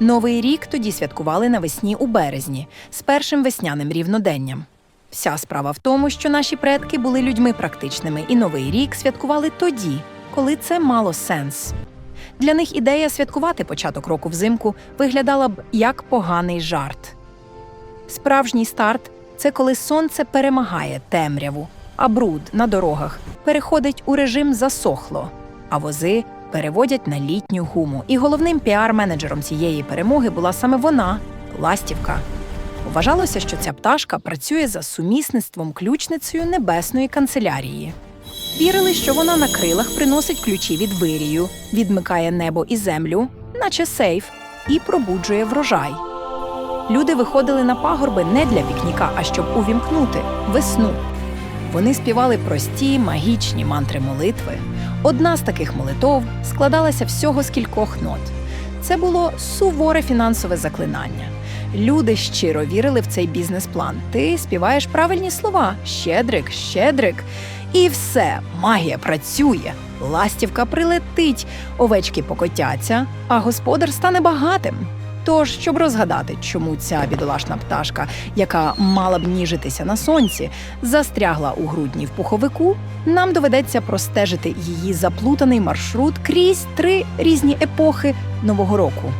Новий рік тоді святкували навесні у березні з першим весняним рівноденням. Вся справа в тому, що наші предки були людьми практичними, і новий рік святкували тоді, коли це мало сенс. Для них ідея святкувати початок року взимку виглядала б як поганий жарт. Справжній старт це коли сонце перемагає темряву, а бруд на дорогах переходить у режим засохло, а вози переводять на літню гуму. І головним піар-менеджером цієї перемоги була саме вона ластівка. Вважалося, що ця пташка працює за сумісництвом ключницею небесної канцелярії. Вірили, що вона на крилах приносить ключі від вирію, відмикає небо і землю, наче сейф, і пробуджує врожай. Люди виходили на пагорби не для пікніка, а щоб увімкнути весну. Вони співали прості магічні мантри молитви. Одна з таких молитов складалася всього з кількох нот. Це було суворе фінансове заклинання. Люди щиро вірили в цей бізнес-план. Ти співаєш правильні слова: щедрик, щедрик. І все, магія працює. Ластівка прилетить, овечки покотяться, а господар стане багатим. Тож, щоб розгадати, чому ця бідолашна пташка, яка мала б ніжитися на сонці, застрягла у грудні в пуховику, нам доведеться простежити її заплутаний маршрут крізь три різні епохи нового року.